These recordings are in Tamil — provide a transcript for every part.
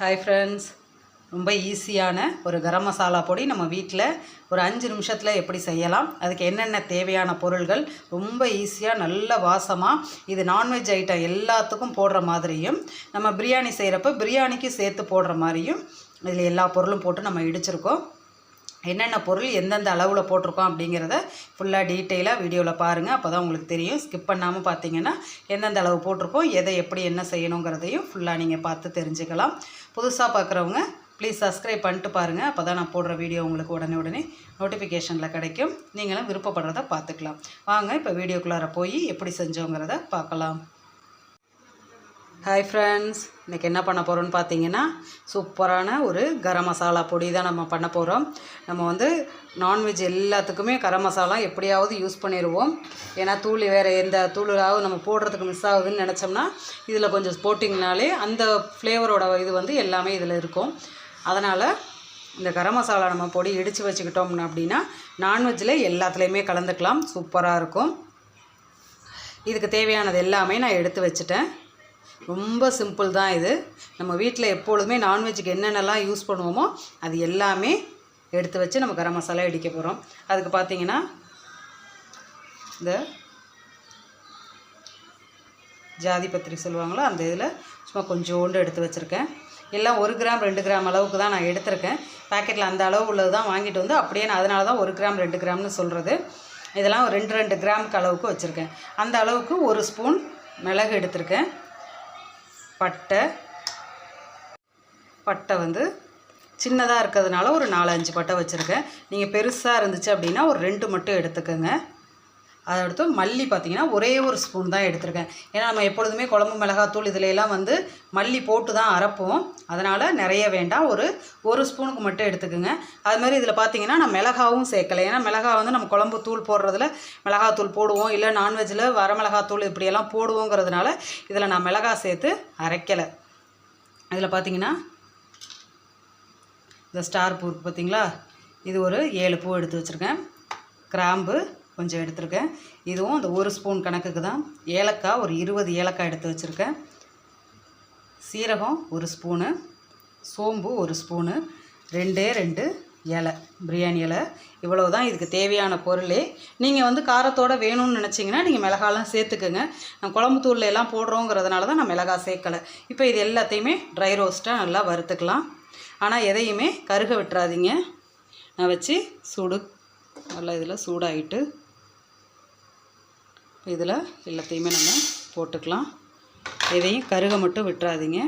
ஹாய் ஃப்ரெண்ட்ஸ் ரொம்ப ஈஸியான ஒரு கரம் மசாலா பொடி நம்ம வீட்டில் ஒரு அஞ்சு நிமிஷத்தில் எப்படி செய்யலாம்? அதுக்கு என்னென்ன தேவையான பொருள்கள்? ரொம்ப ஈஸியாக நல்ல வாசமாக இது நான்வெஜ் ஐட்டம் எல்லாத்துக்கும் போடுற மாதிரியும் நம்ம பிரியாணி செய்கிறப்ப பிரியாணிக்கு சேர்த்து போடுற மாதிரியும் இதில் எல்லா பொருளும் போட்டு நம்ம இடிச்சிருக்கோம். என்னென்ன பொருள் எந்தெந்த அளவில் போட்டிருக்கோம் அப்படிங்கிறத ஃபுல்லாக டீட்டெயிலாக வீடியோவில் பாருங்கள் அப்போ தான் உங்களுக்கு தெரியும். ஸ்கிப் பண்ணாமல் பார்த்தீங்கன்னா எந்தெந்த அளவு போட்டிருக்கோம் எதை எப்படி என்ன செய்யணுங்கிறதையும் ஃபுல்லாக நீங்கள் பார்த்து தெரிஞ்சுக்கலாம். புதுசாக பார்க்குறவங்க ப்ளீஸ் சப்ஸ்கிரைப் பண்ணிட்டு பாருங்கள் அப்போ தான் நான் போடுற வீடியோ உங்களுக்கு உடனே உடனே நோட்டிஃபிகேஷனில் கிடைக்கும். நீங்களும் விருப்பப்படுறத பார்த்துக்கலாம். வாங்க இப்போ வீடியோக்குள்ளார போய் எப்படி செஞ்சோங்கிறத பார்க்கலாம். ஹாய் ஃப்ரெண்ட்ஸ் இன்றைக்கி என்ன பண்ண போகிறோம்னு பார்த்தீங்கன்னா சூப்பரான ஒரு கரம் மசாலா பொடி தான் நம்ம பண்ண போகிறோம் நம்ம வந்து நான்வெஜ் எல்லாத்துக்குமே கரம் மசாலா எப்படியாவது யூஸ் பண்ணிடுவோம் ஏன்னா தூள் வேறு எந்த தூளாவது நம்ம போடுறதுக்கு மிஸ் ஆகுதுன்னு நினச்சோம்னா இதில் கொஞ்சம் போட்டிங்கனாலே அந்த ஃப்ளேவரோட இது வந்து எல்லாமே இதில் இருக்கும். அதனால் இந்த கரம் மசாலா நம்ம பொடி இடித்து வச்சுக்கிட்டோம்னா அப்படின்னா நான்வெஜ்ஜில் எல்லாத்துலேயுமே கலந்துக்கலாம். சூப்பராக இருக்கும். இதுக்கு தேவையானது எல்லாமே நான் எடுத்து வச்சுட்டேன். ரொம்ப சிம்பிள் தான் இது. நம்ம வீட்டில் எப்பொழுதுமே நான்வெஜ்ஜுக்கு என்னென்னலாம் யூஸ் பண்ணுவோமோ அது எல்லாமே எடுத்து வச்சு நம்ம கரம் மசாலா இடிக்க போகிறோம் அதுக்கு பார்த்தீங்கன்னா இந்த ஜாதி பத்திரி சொல்லுவாங்களோ அந்த இதில் சும்மா கொஞ்சோண்டு எடுத்து வச்சுருக்கேன். எல்லாம் ஒரு கிராம் ரெண்டு கிராம் அளவுக்கு தான் நான் எடுத்திருக்கேன். பாக்கெட்டில் அந்த அளவு உள்ளது தான் வாங்கிட்டு வந்து அப்படியே நான் அதனால தான் ஒரு கிராம் ரெண்டு கிராம்னு சொல்கிறது இதெல்லாம் ஒரு ரெண்டு ரெண்டு கிராமுக்கு அளவுக்கு வச்சுருக்கேன். அந்த அளவுக்கு ஒரு ஸ்பூன் மிளகு எடுத்திருக்கேன். பட்டை. பட்டை வந்து சின்னதாக இருக்கிறதுனால ஒரு நாலஞ்சு பட்டை வச்சுருக்கேன். நீங்கள் பெருசாக இருந்துச்சு அப்படின்னா ஒரு ரெண்டு மட்டும் எடுத்துக்கோங்க. அதை அடுத்து மல்லி பார்த்தீங்கன்னா ஒரே ஒரு ஸ்பூன் தான் எடுத்திருக்கேன். ஏன்னா நம்ம எப்பொழுதுமே குழம்பு மிளகாத்தூள் இதில் வந்து மல்லி போட்டு தான் அரைப்போம். அதனால் நிறைய வேண்டாம். ஒரு ஒரு ஸ்பூனுக்கு மட்டும் எடுத்துக்கோங்க. அது மாதிரி இதில் பார்த்தீங்கன்னா நான் மிளகாவும் சேர்க்கலை. ஏன்னா மிளகா வந்து நம்ம குழம்பு தூள் போடுறதுல மிளகாத்தூள் போடுவோம். இல்லை நான்வெஜ்ஜில் வர மிளகாத்தூள் இப்படியெல்லாம் போடுவோங்கிறதுனால இதில் நான் மிளகா சேர்த்து அரைக்கலை. இதில் பார்த்தீங்கன்னா இந்த ஸ்டார் பூ இருக்குது பார்த்தீங்களா? இது ஒரு ஏழு பூ எடுத்து வச்சுருக்கேன். கிராம்பு கொஞ்சம் எடுத்திருக்கேன். இதுவும் அந்த ஒரு ஸ்பூன் கணக்குக்கு தான். ஏலக்காய் ஒரு இருபது ஏலக்காய் எடுத்து வச்சுருக்கேன். சீரகம் ஒரு ஸ்பூனு சோம்பு ஒரு ஸ்பூனு ரெண்டே ரெண்டு இலை பிரியாணி இலை. இவ்வளோ தான் இதுக்கு தேவையான பொருளே. நீங்கள் வந்து காரத்தோட வேணும்னு நினச்சிங்கன்னா நீங்கள் மிளகாலாம் சேர்த்துக்குங்க. நான் குழம்பு எல்லாம் போடுறோங்கிறதுனால தான் நான் மிளகா சேர்க்கலை. இப்போ இது எல்லாத்தையுமே ட்ரை ரோஸ்ட்டாக நல்லா வறுத்துக்கலாம். ஆனால் எதையுமே கருக விட்டுறாதீங்க. நான் வச்சு சூடு நல்லா இதில் சூடாகிட்டு இதில் எல்லாத்தையுமே நம்ம போட்டுக்கலாம். எதையும் கருக மட்டும் விட்டுறாதீங்க.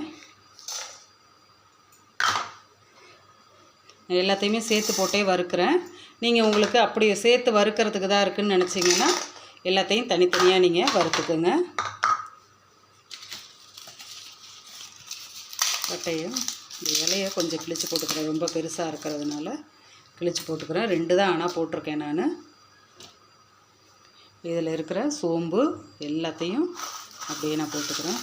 எல்லாத்தையுமே சேர்த்து போட்டே வறுக்கிறேன். நீங்கள் உங்களுக்கு அப்படி சேர்த்து வறுக்கிறதுக்கு தான் இருக்குதுன்னு நினச்சிங்கன்னா எல்லாத்தையும் தனித்தனியாக நீங்கள் வறுத்துக்குங்க. பட்டையும் இந்த இலையை கொஞ்சம் கிழிச்சு போட்டுக்கிறேன். ரொம்ப பெருசாக இருக்கிறதுனால கிழிச்சு போட்டுக்கிறேன். ரெண்டு தான் ஆனால் போட்டிருக்கேன் நான். இதில் இருக்கிற சோம்பு எல்லாத்தையும் அப்படியே நான் போட்டுக்கிறேன்.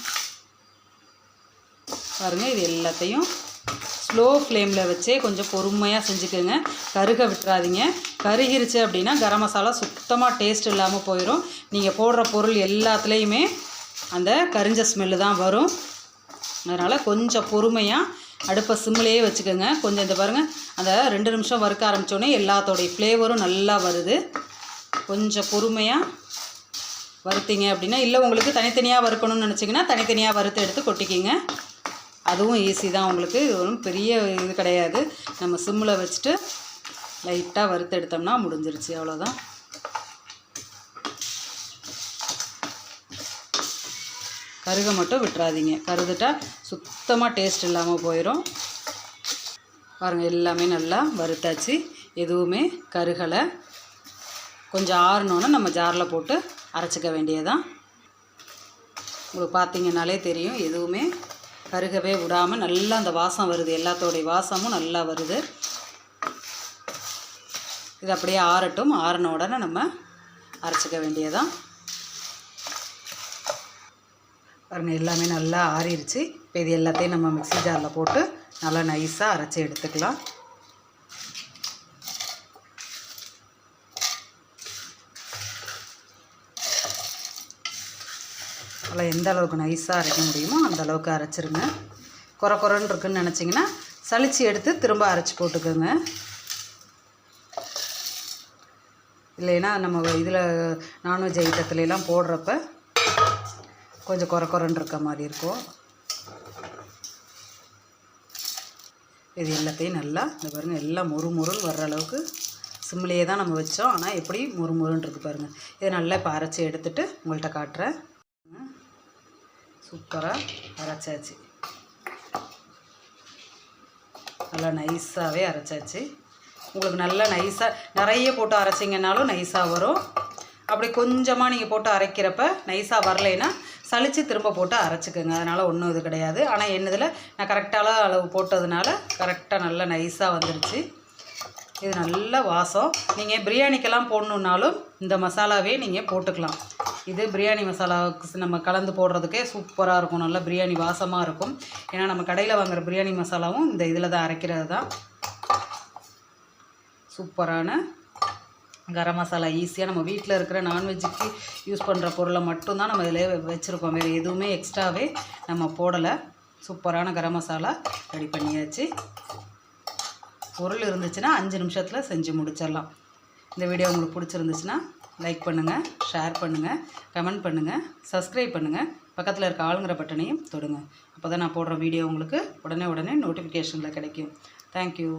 பாருங்கள் இது எல்லாத்தையும் ஸ்லோ ஃப்ளேமில் வச்சே கொஞ்சம் பொறுமையாக செஞ்சுக்கோங்க. கருக விட்டுறாதீங்க. கருகிருச்சு அப்படின்னா கரம் மசாலா சுத்தமாக டேஸ்ட் இல்லாமல் போயிடும் நீங்கள் போடுற பொருள் எல்லாத்துலேயுமே அந்த கரிஞ்ச ஸ்மெல்லு தான் வரும். அதனால் கொஞ்சம் பொறுமையாக அடுப்பை சிம்மிலேயே வச்சுக்கோங்க. கொஞ்சம் இந்த பாருங்கள் அந்த ரெண்டு நிமிஷம் வறுக்க ஆரம்பித்தோடனே எல்லாத்தோடைய ஃப்ளேவரும் நல்லா வருது. கொஞ்சம் பொறுமையாக வறுத்தீங்க அப்படின்னா இல்லை உங்களுக்கு தனித்தனியாக வறுக்கணும்னு நினச்சிங்கன்னா தனித்தனியாக வறுத்து எடுத்து கொட்டிக்கிங்க. அதுவும் ஈஸி தான் உங்களுக்கு. இது ஒன்றும் பெரிய இது கிடையாது. நம்ம சிம்மில் வச்சுட்டு லைட்டாக வறுத்து எடுத்தோம்னா முடிஞ்சிருச்சு. அவ்வளோதான் கருக மட்டும் விட்டுறாதீங்க. கருதுட்டா சுத்தமாக டேஸ்ட் இல்லாமல் போயிடும் பாருங்கள் எல்லாமே நல்லா வறுத்தாச்சு. எதுவுமே கருகலை. கொஞ்சம் ஆறணுன்னு நம்ம ஜாரில் போட்டு அரைச்சிக்க வேண்டியதான் உங்களுக்கு பார்த்தீங்கன்னாலே தெரியும் எதுவுமே கருகவே விடாமல் நல்லா அந்த வாசம் வருது. எல்லாத்தோடைய வாசமும் நல்லா வருது. இது அப்படியே ஆறட்டும். ஆறின உடனே நம்ம அரைச்சிக்க வேண்டியதான் பாருங்கள் எல்லாமே நல்லா ஆறிடுச்சு இப்போ இது எல்லாத்தையும் நம்ம மிக்சி ஜாரில் போட்டு நல்லா நைஸாக அரைச்சி எடுத்துக்கலாம். நல்லா எந்த அளவுக்கு நைஸாக அரைக்க முடியுமோ அந்த அளவுக்கு அரைச்சிருங்க. குறை குறைன்னு இருக்குன்னு நினச்சிங்கன்னா சளிச்சு எடுத்து திரும்ப அரைச்சி போட்டுக்கோங்க. இல்லைன்னா நம்ம இதில் நான்வெஜ் ஐட்டத்துலலாம் போடுறப்ப கொஞ்சம் குறை குறைன்னு இருக்க மாதிரி இருக்கும். இது எல்லாத்தையும் நல்லா இந்த பாருங்கள் எல்லாம் முறு முருள் வர்ற அளவுக்கு சிம்லேயே தான் நம்ம வச்சோம். ஆனால் எப்படி முறு பாருங்கள் இதை நல்லா இப்போ அரைச்சி எடுத்துகிட்டு உங்கள்கிட்ட காட்டுறேன். சூப்பராக அரைச்சாச்சு. நல்லா நைஸாகவே அரைச்சாச்சு. உங்களுக்கு நல்லா நைஸாக நிறைய போட்டு அரைச்சிங்கனாலும் நைஸாக வரும். அப்படி கொஞ்சமாக நீங்கள் போட்டு அரைக்கிறப்ப நைஸாக வரலைன்னா சலித்து திரும்ப போட்டு அரைச்சிக்கோங்க. அதனால் ஒன்றும் இது கிடையாது. ஆனால் என்னதில் நான் கரெக்டான அளவு போட்டதுனால கரெக்டாக நல்லா நைஸாக வந்துருச்சு. இது நல்ல வாசம். நீங்கள் பிரியாணிக்கெல்லாம் போடணுன்னாலும் இந்த மசாலாவே நீங்கள் போட்டுக்கலாம். இது பிரியாணி மசாலாவுக்கு நம்ம கலந்து போடுறதுக்கே சூப்பராக இருக்கும். நல்லா பிரியாணி வாசமாக இருக்கும். ஏன்னா நம்ம கடையில் வாங்குற பிரியாணி மசாலாவும் இந்த இதில் தான் அரைக்கிறது தான். சூப்பரான கரம் மசாலா ஈஸியாக நம்ம வீட்டில் இருக்கிற நான்வெஜ்ஜுக்கு யூஸ் பண்ணுற பொருளை மட்டும்தான் நம்ம இதில் வச்சுருக்கோம். வேறு எதுவுமே எக்ஸ்ட்ராவே நம்ம போடலை. சூப்பரான கரம் மசாலா ரெடி பண்ணியாச்சு. பொருள் இருந்துச்சுன்னா அஞ்சு நிமிஷத்தில் செஞ்சு முடிச்சிடலாம். இந்த வீடியோ உங்களுக்கு பிடிச்சிருந்துச்சுன்னா லைக் பண்ணுங்கள் ஷேர் பண்ணுங்கள் கமெண்ட் பண்ணுங்கள் சப்ஸ்கிரைப் பண்ணுங்கள் பக்கத்தில் இருக்க ஆளுங்கிற பட்டனையும் தொடுங்க. அப்போ தான் நான் போடுற வீடியோ உங்களுக்கு உடனே உடனே நோட்டிஃபிகேஷனில் கிடைக்கும். தேங்க்யூ